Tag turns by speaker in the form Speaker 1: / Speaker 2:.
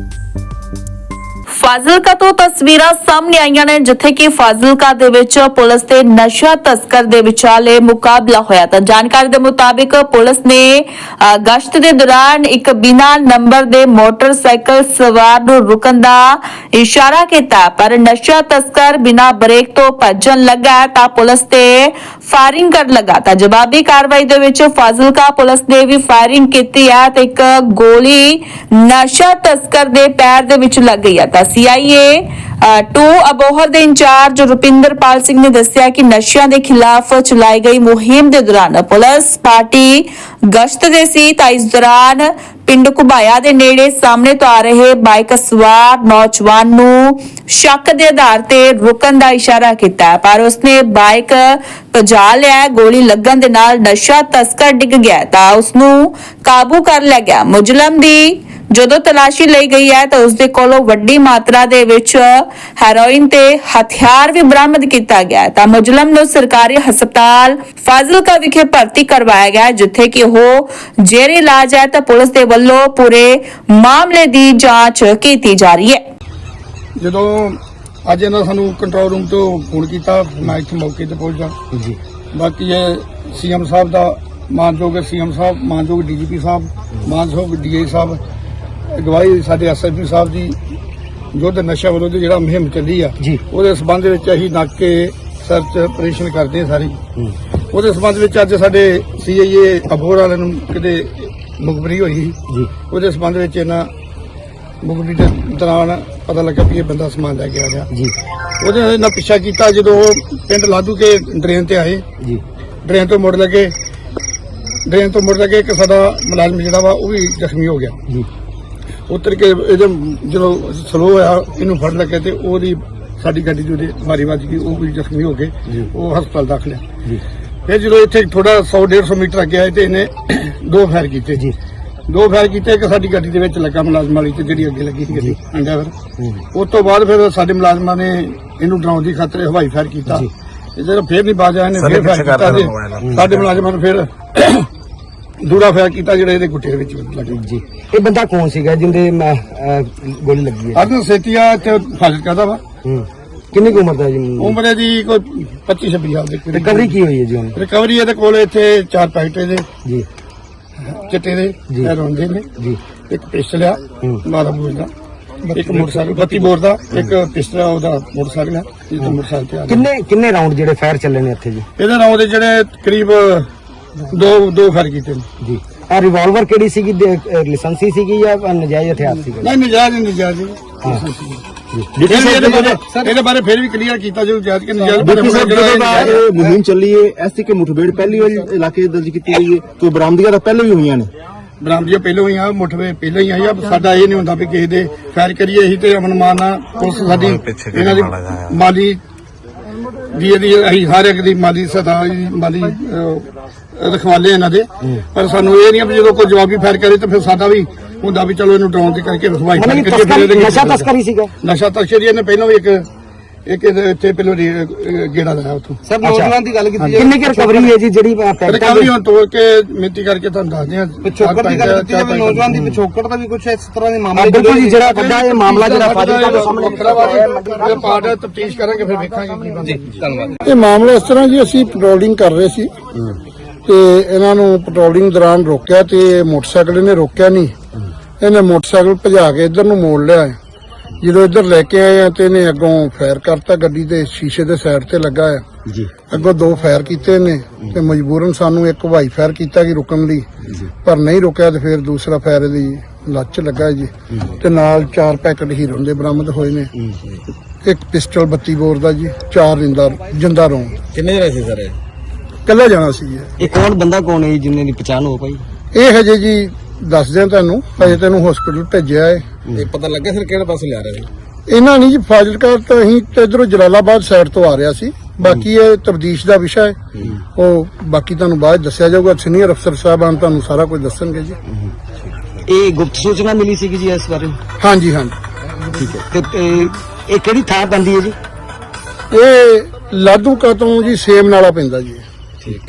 Speaker 1: thank you Fazilka ਤੋਂ ਤਸਵੀਰਾਂ ਸਾਹਮਣੇ ਆਈਆਂ ਨੇ, ਜਿੱਥੇ ਕਿ ਫਾਜ਼ਿਲਕਾ ਦੇ ਵਿੱਚ ਪੁਲਿਸ ਤੇ ਨਸ਼ਾ ਤਸਕਰ ਦੇ ਵਿਚਾਲੇ ਮੁਕਾਬਲਾ ਹੋਇਆ ਤਾਂ ਜਾਣਕਾਰੀ ਦੇ ਮੁਤਾਬਿਕ ਪੁਲਿਸ ਨੇ ਗਸ਼ਤ ਦੇ ਦੌਰਾਨ ਇੱਕ ਬਿਨਾ ਨੰਬਰ ਦੇ ਮੋਟਰਸਾਈਕਲ ਸਵਾਰ ਨੂੰ ਰੁਕਣ ਦਾ ਇਸ਼ਾਰਾ ਕੀਤਾ, ਪਰ ਨਸ਼ਾ ਤਸਕਰ ਬਿਨਾ ਬ੍ਰੇਕ ਤੋਂ ਭੱਜਣ ਲੱਗਾ ਤਾਂ ਪੁਲਿਸ ਤੇ ਫਾਇਰਿੰਗ ਕਰਨ ਲੱਗਾ ਤਾਂ ਜਵਾਬੀ ਕਾਰਵਾਈ ਦੇ ਵਿੱਚ ਫਾਜ਼ਿਲਕਾ ਪੁਲਿਸ ਨੇ ਵੀ ਫਾਇਰਿੰਗ ਕੀਤੀ ਹੈ ਤੇ ਇੱਕ ਗੋਲੀ ਨਸ਼ਾ ਤਸਕਰ ਦੇ ਪੈਰ ਦੇ ਵਿੱਚ ਲੱਗ ਗਈ ਹੈ ਤਾਂ ਸੀਆਈਏ 2 ਅਬੋਹਰ ਦੇ ਇੰਚਾਰਜ ਰੁਪਿੰਦਰਪਾਲ ਸਿੰਘ ਨੇ ਦੱਸਿਆ ਕਿ ਨਸ਼ਿਆਂ ਦੇ ਖਿਲਾਫ ਚਲਾਈ ਗਈ ਮੁਹਿੰਮ ਦੇ ਦੌਰਾਨ ਪੁਲਿਸ ਪਾਰਟੀ ਗਸ਼ਤ ਦੇ ਸੀ ਤਾਂ ਇਸ ਦੌਰਾਨ ਪਿੰਡ ਕੁਬਾਇਆ ਦੇ ਨੇੜੇ ਸਾਹਮਣੇ ਤੋਂ ਆ ਰਹੇ ਬਾਈਕ ਸਵਾਰ ਨੌਜਵਾਨ ਨੂੰ ਸ਼ੱਕ ਦੇ ਆਧਾਰ ਤੇ ਰੁਕਣ ਦਾ ਇਸ਼ਾਰਾ ਕੀਤਾ ਪਰ ਉਸਨੇ ਬਾਈਕ ਭਜਾ ਲਿਆ ਗੋਲੀ ਲੱਗਣ ਦੇ ਨਾਲ ਨਸ਼ਾ ਤਸਕਰ ਡਿੱਗ ਗਿਆ ਤਾਂ ਉਸ ਨੂੰ ਕਾਬੂ ਕਰ ਲਿਆ ਗਿਆ। ਮੁਜਲਮ ਦੀ ਜਦੋਂ ਤਲਾਸ਼ੀ ਲਈ ਗਈ ਹੈ ਤਾਂ ਉਸ ਦੇ ਕੋਲੋਂ ਵੱਡੀ ਮਾਤਰਾ ਦੇ ਵਿੱਚ ਹੈਰੋਇਨ ਤੇ ਹਥਿਆਰ ਵੀ ਬਰਾਮਦ ਕੀਤਾ ਗਿਆ ਹੈ। ਤਾਂ ਮੁਜਲਮ ਨੂੰ ਸਰਕਾਰੀ ਹਸਪਤਾਲ ਫਾਜ਼ਿਲਕਾ ਵਿਖੇ ਭਰਤੀ ਕਰਵਾਇਆ ਗਿਆ ਜਿੱਥੇ ਕਿ ਉਹ ਜੇਰੇ ਇਲਾਜ ਹੈ ਤਾਂ ਪੁਲਿਸ ਦੇ ਵੱਲੋਂ ਪੂਰੇ ਮਾਮਲੇ ਦੀ ਜਾਂਚ ਕੀਤੀ ਜਾ ਰਹੀ ਹੈ।
Speaker 2: ਜਦੋਂ ਅੱਜ ਇਹਨਾਂ ਸਾਨੂੰ ਕੰਟਰੋਲ ਰੂਮ ਤੋਂ ਫੋਨ ਕੀਤਾ ਮੈਂ ਇੱਥੇ ਮੌਕੇ ਤੇ ਪਹੁੰਚਾ
Speaker 3: ਜੀ।
Speaker 2: ਬਾਕੀ ਇਹ ਸੀਐਮ ਸਾਹਿਬ ਦਾ ਮਾਨਯੋਗ ਸੀਐਮ ਸਾਹਿਬ ਮਾਨਯੋਗ ਡੀਜੀਪੀ ਸਾਹਿਬ ਮਾਨਯੋਗ ਡੀਆਈ ਸਾਹਿਬ ਅਗਵਾਈ ਸਾਡੇ ਐਸਐਸਪੀ ਸਾਹਿਬ ਦੀ ਯੁੱਧ ਨਸ਼ਾ ਵਿਰੋਧੀ ਜਿਹੜਾ ਮੁਹਿੰਮ ਚੱਲੀ ਆ
Speaker 3: ਜੀ।
Speaker 2: ਉਹਦੇ ਸਬੰਧ ਵਿੱਚ ਅਸੀਂ ਨਾਕੇ ਸਰਚ ਆਪਰੇਸ਼ਨ ਕਰਦੇ ਹਾਂ ਸਾਰੀ। ਉਹਦੇ ਸਬੰਧ ਵਿੱਚ ਅੱਜ ਸਾਡੇ ਸੀਆਈਏ ਅਬੋਰ ਵਾਲਿਆਂ ਨੂੰ ਕਿਤੇ ਮੁਖਬਰੀ ਹੋਈ ਸੀ।
Speaker 3: ਜੀ।
Speaker 2: ਉਹਦੇ ਸਬੰਧ ਵਿੱਚ ਇਹਨਾਂ ਮੁਖਬਰੀ ਦੇ ਦੌਰਾਨ ਪਤਾ ਲੱਗਾ ਵੀ ਇਹ ਬੰਦਾ ਸਮਾਨ ਲੈ ਕੇ ਆ ਗਿਆ
Speaker 3: ਜੀ।
Speaker 2: ਉਹਦੇ ਨਾਲ ਇਹਨਾਂ ਪਿੱਛਾ ਕੀਤਾ ਜਦੋਂ ਉਹ ਪਿੰਡ ਲਾਧੂ ਕੇ ਡਰੇਨ ਤੇ ਆਏ।
Speaker 3: ਜੀ।
Speaker 2: ਡਰੇਨ ਤੋਂ ਮੁੜ ਲੱਗੇ। ਡਰੇਨ ਤੋਂ ਮੁੜ ਲੱਗੇ ਇੱਕ ਸਾਡਾ ਮੁਲਾਜ਼ਮ ਜਿਹੜਾ ਵਾ ਉਹ ਵੀ ਜ਼ਖਮੀ ਹੋ ਗਿਆ।
Speaker 3: ਜੀ।
Speaker 2: ਉਤਰ ਕੇ ਇਹਦੇ ਜਦੋਂ ਸਲੋ ਹੋਇਆ ਇਹਨੂੰ ਫੜ ਲੱਗੇ ਤੇ ਉਹਦੀ ਸਾਡੀ ਗੱਡੀ ਦੀ ਉਹਦੀ ਮਾਰੀ ਵੱਜ ਗਈ ਉਹ ਵੀ ਜ਼ਖਮੀ ਹੋ ਗਏ। ਉਹ ਹਸਪਤਾਲ ਦਾਖਲ ਹੈ। ਫਿਰ ਜਦੋਂ ਇੱਥੇ ਥੋੜਾ 100 150 ਮੀਟਰ ਅੱਗੇ ਆਏ ਤੇ ਇਹਨੇ ਦੋ ਫਾਇਰ ਕੀਤੇ।
Speaker 3: ਜੀ।
Speaker 2: ਦੋ ਫਾਇਰ ਕੀਤੇ ਇੱਕ ਸਾਡੀ ਗੱਡੀ ਦੇ ਵਿੱਚ ਲੱਗਾ ਮੁਲਾਜ਼ਮ ਵਾਲੀ ਤੇ ਜਿਹੜੀ ਅੱਗੇ ਲੱਗੀ ਸੀ ਗੱਡੀ ਅੰਡਰ
Speaker 3: ਹੂੰ।
Speaker 2: ਉਸ ਤੋਂ ਬਾਅਦ ਫਿਰ ਸਾਡੇ ਮੁਲਾਜ਼ਮਾਂ ਨੇ ਇਹਨੂੰ ਡਰਾਉਣ ਦੀ ਖਾਤਰ ਹਵਾਈ ਫਾਇਰ ਕੀਤਾ। ਜਦੋਂ ਫੇਰ ਨਹੀਂ ਬਾਜ ਆਇਆ ਇਹਨੇ ਫੇਰ ਫਾਇਰ ਕੀਤਾ ਸਾਡੇ ਮੁਲਾਜ਼ਮਾਂ ਨੂੰ ਫਿਰ ਦੂਰਾ ਫਾਇਰ ਕੀਤਾ ਜਿਹੜਾ ਇਹਦੇ ਗੁੱਟੇ ਦੇ ਵਿੱਚ ਲੱਗਾ।
Speaker 3: ਜੀ। ਇਹ ਬੰਦਾ ਕੌਣ ਸੀਗਾ ਜਿੰਦੇ ਗੋਲੀ ਲੱਗੀ ਹੈ
Speaker 2: ਅਰਨ ਸੇਤੀਆ ਤੇ ਫਾਜ਼ਿਲ ਕਰਦਾ ਵਾ?
Speaker 3: ਹੂੰ। ਕਿੰਨੀ ਕੁ ਉਮਰ ਦਾ ਜੀ?
Speaker 2: ਉਮਰ ਹੈ ਜੀ ਕੋਈ 25 26 ਸਾਲ ਦੀ
Speaker 3: ਰਿਕਵਰੀ ਕੀ ਹੋਈ ਹੈ ਜੀ ਹੁਣ?
Speaker 2: ਰਿਕਵਰੀ ਇਹਦੇ ਕੋਲ ਇੱਥੇ ਚਾਰ ਪੈਕਟੇ ਦੇ
Speaker 3: ਜੀ।
Speaker 2: ਚਿੱਟੇ ਦੇ
Speaker 3: ਜੀ।
Speaker 2: ਰੋਂਦੇ ਨੇ।
Speaker 3: ਜੀ।
Speaker 2: ਇੱਕ ਪਿਸਟਲ ਆ
Speaker 3: ਹੂੰ।
Speaker 2: 12 ਬੋਰ ਦਾ। ਇੱਕ ਮੋਟਰਸਾਈਕਲ 32 ਬੋਰ ਦਾ ਇੱਕ ਪਿਸਟਲ ਆ ਉਹਦਾ ਮੋਟਰਸਾਈਕਲ ਆ। ਇਹ ਤਾਂ ਮੋਟਰਸਾਈਕਲ ਤੇ ਆ। ਗਿਆ।
Speaker 3: ਕਿੰਨੇ ਕਿੰਨੇ ਰਾਉਂਡ ਜਿਹੜੇ ਫਾਇਰ ਚੱਲੇ ਨੇ ਇੱਥੇ ਜੀ?
Speaker 2: ਇਹਦੇ ਨਾਲ ਉਹਦੇ ਜਿਹੜੇ ਕਰੀਬ ਦੋ ਦੋ ਫਰ ਕੀਤੇ ਨੇ।
Speaker 3: ਜੀ। ਆ ਰਿਵਾਲਵਰ ਕਿਹੜੀ ਸੀਗੀ? ਲਾਇਸੈਂਸੀ ਸੀਗੀ ਜਾਂ ਨਜਾਇਜ਼ ਹਥਿਆਰ ਸੀਗਾ?
Speaker 2: ਨਹੀਂ ਨਜਾਇਜ਼ ਨਹੀਂ ਨਜਾਇਜ਼
Speaker 3: ਹਾਂ।
Speaker 2: ਜੀ। ਇਹਦੇ ਬਾਰੇ ਇਹਦੇ ਬਾਰੇ ਫਿਰ ਵੀ ਕਲੀਅਰ ਕੀਤਾ ਜੋ ਜਾਇਜ਼ ਕਿ ਨਜਾਇਜ਼
Speaker 4: ਡਿਪਟੀ ਸਾਹਿਬ
Speaker 2: ਜਿਹੜਾ
Speaker 4: ਜਦੋਂ ਦਾ ਇਹ ਮੁਹਿੰਮ ਚੱਲੀ ਹੈ ਐਸੀ ਕਿ ਮੁਠਭੇੜ ਪਹਿਲੀ ਵਾਰੀ ਇਲਾਕੇ ਦਰਜ ਕੀਤੀ ਗਈ ਹੈ ਕੋਈ ਬਰਾਮਦਗੀਆਂ ਤਾਂ ਪਹਿਲੇ ਵੀ ਹੋਈਆਂ ਨੇ?
Speaker 2: ਬਰਾਮਦੀਆਂ ਪਹਿਲਾਂ ਹੀ ਆ ਮੁੱਠਵੇ ਪਹਿਲਾਂ ਹੀ ਆਈ ਆ। ਸਾਡਾ ਇਹ ਨਹੀਂ ਹੁੰਦਾ ਵੀ ਕਿਸੇ ਦੇ ਫੈਰ ਕਰੀਏ ਅਸੀਂ ਤੇ ਅਮਨ ਮਾਨ ਪੁਲਿਸ ਸਾਡੀ ਇਹਨਾਂ ਦੀ ਮਾਲੀ ਦੀ ਇਹਦੀ ਅਸੀਂ ਹਰ ਇੱਕ ਦੀ ਮਾਲੀ ਸਦਾ ਮਾਲੀ ਰਖਵਾਲੇ ਇਹਨਾਂ ਦੇ। ਪਰ ਸਾਨੂੰ ਇਹ ਨਹੀਂ ਵੀ ਜਦੋਂ ਕੋਈ ਜਵਾਬੀ ਫੈਰ ਕਰੇ ਤਾਂ ਫਿਰ ਸਾਡਾ ਵੀ ਹੁੰਦਾ ਵੀ ਚਲੋ ਇਹਨੂੰ ਡਰਾਉਣ ਦੀ ਕਰਕੇ ਇਹਦੇ
Speaker 3: ਨਸ਼ਾ ਤਸਕਰੀ ਸੀਗਾ।
Speaker 2: ਨਸ਼ਾ ਤਸਕਰੀ ਇਹਨੇ ਪਹਿਲਾਂ ਵੀ ਇੱਕ ਇੱਥੇ ਪਹਿਲਾਂ ਗੇੜਾ ਲਾਇਆ ਉੱਥੋਂ।
Speaker 3: ਸਰ ਨੌਜਵਾਨ ਦੀ ਗੱਲ ਕੀਤੀ ਕਿੰਨੀ ਕੁ ਰਿਕਵਰੀ ਹੈ ਜੀ ਜਿਹੜੀ
Speaker 2: ਰਿਕਵਰੀ ਹੁਣ ਤੋੜ ਕੇ ਮਿੱਤੀ ਕਰਕੇ ਤੁਹਾਨੂੰ ਦੱਸਦੇ ਆ
Speaker 5: ਪਿਛੋਕੜ ਦੀ ਗੱਲ ਕੀਤੀ ਜਾਵੇ ਨੌਜਵਾਨ ਦੀ ਪਿਛੋਕੜ ਦਾ ਵੀ ਕੁਝ ਇਸ ਤਰ੍ਹਾਂ ਦੇ
Speaker 3: ਹਾਂ,
Speaker 5: ਮਾਮਲੇ
Speaker 3: ਬਿਲਕੁਲ ਜੀ ਜਿਹੜਾ ਵੱਡਾ ਇਹ ਮਾਮਲਾ ਜਿਹੜਾ ਫਾਜ਼ਿਲਕਾ ਦੇ ਸਾਹਮਣੇ
Speaker 2: ਸਾਹਮਣੇ ਪਾਰਟ ਤਫਤੀਸ਼ ਕਰਾਂਗੇ ਫਿਰ ਵੇਖਾਂਗੇ ਕੀ ਬਣਦਾ।
Speaker 5: ਧੰਨਵਾਦ।
Speaker 2: ਇਹ ਮਾਮਲਾ ਇਸ ਤਰ੍ਹਾਂ ਜੀ ਅਸੀਂ ਪੈਟਰੋਲਿੰਗ ਕਰ ਰਹੇ ਸੀ। ਤੇ ਇਹਨਾਂ ਨੂੰ ਪੈਟਰੋਲਿੰਗ ਦੌਰਾਨ ਰੋਕਿਆ ਤੇ ਮੋਟਰਸਾਈਕਲ ਇਹਨੇ ਰੋਕਿਆ ਨਹੀਂ। ਇਹਨੇ ਮੋਟਰਸਾਈਕਲ ਭਜਾ ਕੇ ਇੱਧਰ ਨੂੰ ਮੋੜ ਲਿਆ। ਜਦੋਂ ਇੱਧਰ ਲੈ ਕੇ ਆਏ ਆ ਤੇ ਇਹਨੇ ਅੱਗੋਂ ਫਾਇਰ ਕਰਤਾ ਗੱਡੀ ਦੇ ਸ਼ੀਸ਼ੇ ਦੇ ਸਾਈਡ ਤੇ ਲੱਗਾ ਹੈ
Speaker 3: ਜੀ।
Speaker 2: ਅੱਗੋਂ ਦੋ ਫਾਇਰ ਕੀਤੇ ਨੇ ਤੇ ਮਜਬੂਰਨ ਸਾਨੂੰ ਇੱਕ ਹਵਾਈ ਫਾਇਰ ਕੀਤਾ ਕਿ ਰੁਕਣ ਲਈ। ਪਰ ਨਹੀਂ ਰੁਕਿਆ ਤੇ ਫਿਰ ਦੂਸਰਾ ਫਾਇਰ ਇਹਦੀ ਲੱਤ 'ਚ ਲੱਗਾ ਜੀ। ਤੇ ਨਾਲ ਚਾਰ ਪੈਕਟ ਹੀਰੋਨ ਦੇ ਬਰਾਮਦ ਹੋਏ ਨੇ। ਇੱਕ ਪਿਸਟਲ 32 ਬੋਰ ਦਾ ਜੀ ਚਾਰ ਜਿੰਦਾ ਜਿੰਦਾ ਰੋਂ
Speaker 3: ਕਿੰਨੇ ਜਣੇ ਸੀ ਸਰ
Speaker 2: ਕੱਲਾ ਜਾਣਾ ਸੀ ਇਹ
Speaker 3: ਇਹ ਕੌਣ ਬੰਦਾ ਕੌਣ ਹੈ ਜਿੰਨੇ ਦੀ ਪਛਾਣ ਹੋ ਪਾਈ?
Speaker 2: ਇਹ ਹਜੇ ਜੀ ਦੱਸਦੇ ਆ ਤੁਹਾਨੂੰ ਹਜੇ ਤੈਨੂੰ ਹਸਪੀਟਲ ਭੇਜਿਆ ਹੈ।
Speaker 3: ਇਹ ਪਤਾ ਲੱਗਾ ਸਰ ਕਿਹੜੇ ਪਾਸੇ ਲਿਆ ਰਹੇ ਸੀ
Speaker 2: ਇਹਨਾਂ ਨਹੀਂ ਜੀ ਫਾਜ਼ਿਲਕਾ ਤੋਂ ਅਸੀਂ ਤੇ ਇਧਰੋਂ ਜਲਾਲਾਬਾਦ ਸਾਈਡ ਤੋਂ ਆ ਰਿਹਾ ਸੀ। ਬਾਕੀ ਇਹ ਤਬਦੀਸ਼ ਦਾ ਵਿਸ਼ਾ ਹੈ। ਉਹ ਬਾਕੀ ਤੁਹਾਨੂੰ ਬਾਅਦ ਦੱਸਿਆ ਜਾਊਗਾ ਸੀਨੀਅਰ ਅਫਸਰ ਸਾਹਿਬਾਨ ਤੁਹਾਨੂੰ ਸਾਰਾ ਕੁਝ ਦੱਸਣਗੇ ਜੀ।
Speaker 3: ਇਹ ਗੁਪਤ ਸੂਚਨਾ ਮਿਲੀ ਸੀਗੀ ਜੀ ਇਸ ਬਾਰੇ?
Speaker 2: ਹਾਂਜੀ ਹਾਂਜੀ।
Speaker 3: ਠੀਕ ਹੈ। ਤੇ ਇਹ ਕਿਹੜੀ ਥਾਂ ਪੈਂਦੀ ਹੈ ਜੀ?
Speaker 2: ਇਹ ਲਾਧੂਕਾ ਤੋਂ ਜੀ ਸੇਮ ਨਾਲਾ ਪੈਂਦਾ ਜੀ।
Speaker 3: ਠੀਕ